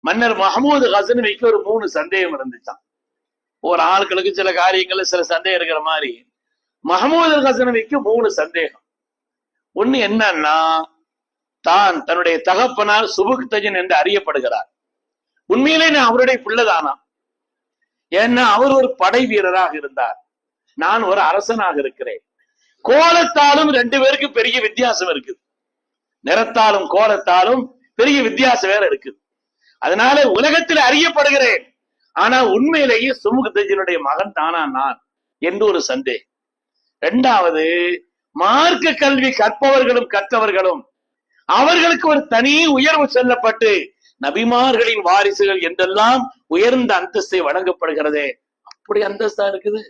மன்னர் மஹமூது வைக்க ஒரு மூணு சந்தேகம் இருந்துச்சான் ஒரு ஆட்களுக்கு சில காரியங்கள்ல சில சந்தேகம் இருக்கிற மாதிரி. மஹமூது ஹசனுவிக்கு மூணு சந்தேகம். ஒண்ணு என்னன்னா தான் தன்னுடைய தகப்பனார் சுபுக்தஜன் என்று அறியப்படுகிறார். உண்மையிலே நான் அவருடைய பிள்ளைதானா ஏன்னா அவர் ஒரு படை வீரராக இருந்தார். நான் ஒரு அரசனாக இருக்கிறேன். கோலத்தாலும் ரெண்டு பேருக்கு பெரிய வித்தியாசம் இருக்குது. நிறத்தாலும் கோலத்தாலும் பெரிய வித்தியாசம் வேற இருக்குது. அதனால உலகத்தில் அறியப்படுகிறேன். ஆனா உண்மையிலேயே சுமுகத்தஜனுடைய மகன் தானா நான் என்று ஒரு சந்தேகம். இரண்டாவது மார்க்க கல்வி கற்பவர்களும் கற்றவர்களும் அவர்களுக்கு ஒரு தனி உயர்வு சொல்லப்பட்டு நபிமார்களின் வாரிசுகள் என்றெல்லாம் உயர்ந்த அந்தஸ்தை வழங்கப்படுகிறதே. அப்படி அந்தஸ்தா இருக்குது?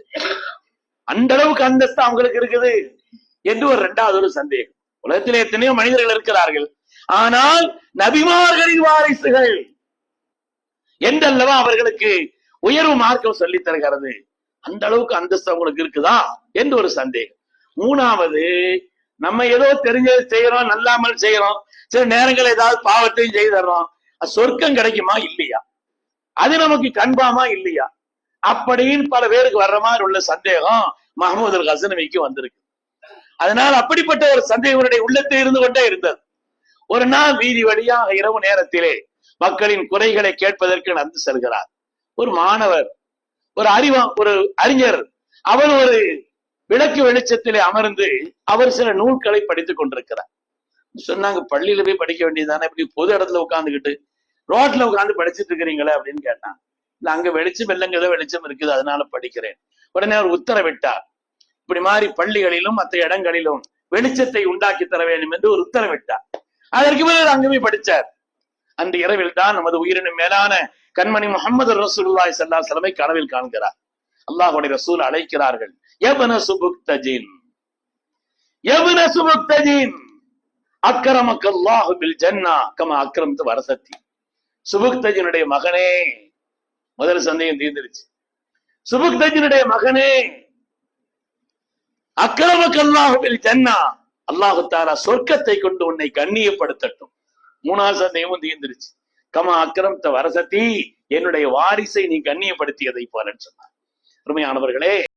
அந்த அளவுக்கு அந்தஸ்து அவங்களுக்கு இருக்குது என்று ஒரு இரண்டாவது ஒரு சந்தேகம். உலகத்திலே எத்தனையோ மனிதர்கள் இருக்கிறார்கள். ஆனால் நபிமார்களின் வாரிசுகள் என்றல்லவா அவர்களுக்கு உயர்வு மார்க்கம் சொல்லி தருகிறது? அந்த அளவுக்கு அந்தஸ்து அவங்களுக்கு இருக்குதா? என்று ஒரு சந்தேகம். மூணாவது நம்ம ஏதோ தெரிஞ்சது செய்யறோம் நல்லாமல் செய்யறோம் சில நேரங்கள் ஏதாவது பாவத்தையும் செய்தர்றோம் சொர்க்கம் கிடைக்குமா? இல்லையா? அது நமக்கு கண்பாமா இல்லையா? அப்படின்னு பல பேருக்கு வர்ற மாதிரி உள்ள சந்தேகம் மஹமூது அல் வந்திருக்கு. அதனால் அப்படிப்பட்ட ஒரு சந்தேகம் இவருடைய உள்ளத்தில் இருந்து கொண்டே இருந்தது. ஒரு நாள் வீதி வழியாக இரவு நேரத்திலே மக்களின் குறைகளை கேட்பதற்கு நடந்து செல்கிறார். ஒரு மாணவர் ஒரு அறிவா ஒரு அறிஞர் அவர் ஒரு விளக்கு வெளிச்சத்திலே அமர்ந்து அவர் சில நூல்களை படித்துக் கொண்டிருக்கிறார். சொன்னாங்க பள்ளியில போய் படிக்க வேண்டியதுதானே? இப்படி பொது இடத்துல உட்கார்ந்துகிட்டு ரோட்ல உட்கார்ந்து படிச்சிட்டு இருக்கிறீங்களே? அப்படின்னு கேட்டான். இல்ல அங்க வெளிச்சம் இல்லைங்க ஏதோ வெளிச்சம் இருக்குது அதனால படிக்கிறேன். உடனே அவர் உத்தரவிட்டார். இப்படி மாதிரி பள்ளிகளிலும் மற்ற இடங்களிலும் வெளிச்சத்தை உண்டாக்கி தர வேண்டும் என்று ஒரு உத்தரவிட்டார். அதற்கு பிறகு அங்கே போய் படிச்சார். அந்த இரவில் தான் நமது உயிரினும் மேலான கண்மணி முகமது ரசூல்லாய் சல்லா அலைஹி கனவில் காண்கிறார். அல்லாஹுடைய ரசூல் அழைக்கிறார்கள் எவன சுபுக்தஜின் எவன சுபுக்தஜின் அக்கரமக்க அல்லாஹு பில் ஜன்னா கம அக்ரம்து வரசத்தி. சுபுக்தஜினுடைய மகனே. முதல் சந்தேகம் தீர்ந்துருச்சு. சுபுக்தஜினுடைய மகனே. அக்கிரமக்க அல்லாஹு பில் ஜன்னா. அல்லாஹு தாரா சொர்க்கத்தை கொண்டு உன்னை கண்ணியப்படுத்தட்டும். மூணாவது சந்தேகமும் தீர்ந்துருச்சு. கமா அக்கிரம்த வரசத்தி என்னுடைய வாரிசை நீ கண்ணியப்படுத்தியதை போலன்னு சொன்னார். அருமையானவர்களே